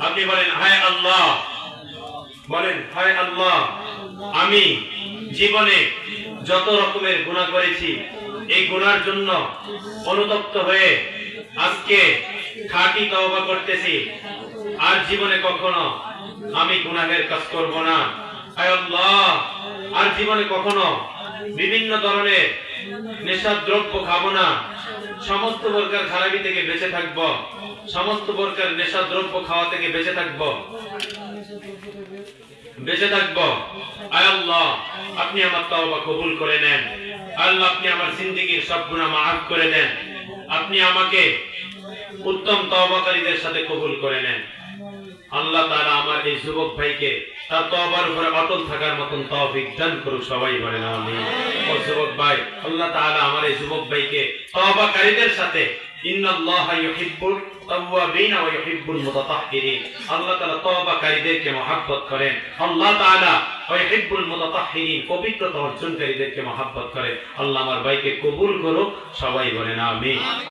আপনি বলেন, হায় আল্লাহ। বলেন, হায় আল্লাহ, আমি জীবনে যত রকমের গুনাহ করেছি, এই গুনার জন্য অনুতপ্ত হয়ে আজকে খাঁটি তওবা করতেছি। আর জীবনে কখনো আমি গুনাহের কাজ করব না। হায় আল্লাহ, আর জীবনে কখনো বিভিন্ন ধরনের নেশার দ্রব্য খাব না। সমস্ত প্রকার খারাপি থেকে বেঁচে থাকব। সমস্ত প্রকার নেশা দ্রব্য খাওয়া থেকে বেঁচে থাকব। বেঁচে থাকব। আয় আল্লাহ, আপনি আমার তওবা কবুল করে নেন। আল্লাহ, আপনি আমার জিন্দেগীর সব গুনাহ মাফ করে দেন। আপনি আমাকে উত্তম তওবাকারীদের সাথে কবুল করে নেন। আল্লাহ তাআলা আমার এই যুবক ভাইকে তার তওবার উপরে অটল থাকার মতন তৌফিক দান করুক, সবাই বলেন আমিন। ও যুবক ভাই, আল্লাহ তাআলা আমার এই যুবক ভাইকে তওবাকারীদের সাথে আল্লাহ আল্লাহ আমার ভাইকে কবুল করুক, সবাই বলেন আমিন।